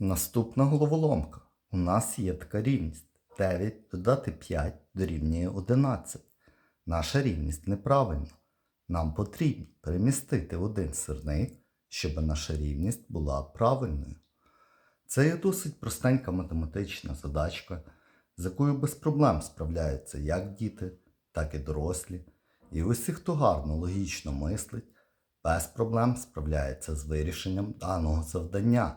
Наступна головоломка. У нас є така рівність. 9 додати 5 дорівнює 11. Наша рівність неправильна. Нам потрібно перемістити один сирник, щоб наша рівність була правильною. Це є досить простенька математична задачка, з якою без проблем справляються як діти, так і дорослі. І усі, хто гарно логічно мислить, без проблем справляється з вирішенням даного завдання.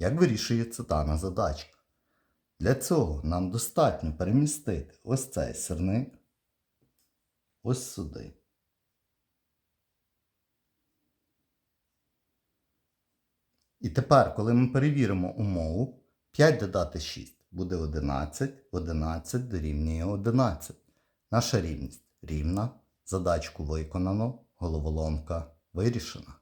Як вирішується дана задачка? Для цього нам достатньо перемістити ось цей сирник ось сюди. І тепер, коли ми перевіримо умову, 5 додати 6 буде 11, 11 дорівнює 11. Наша рівність рівна, задачку виконано, головоломка вирішена.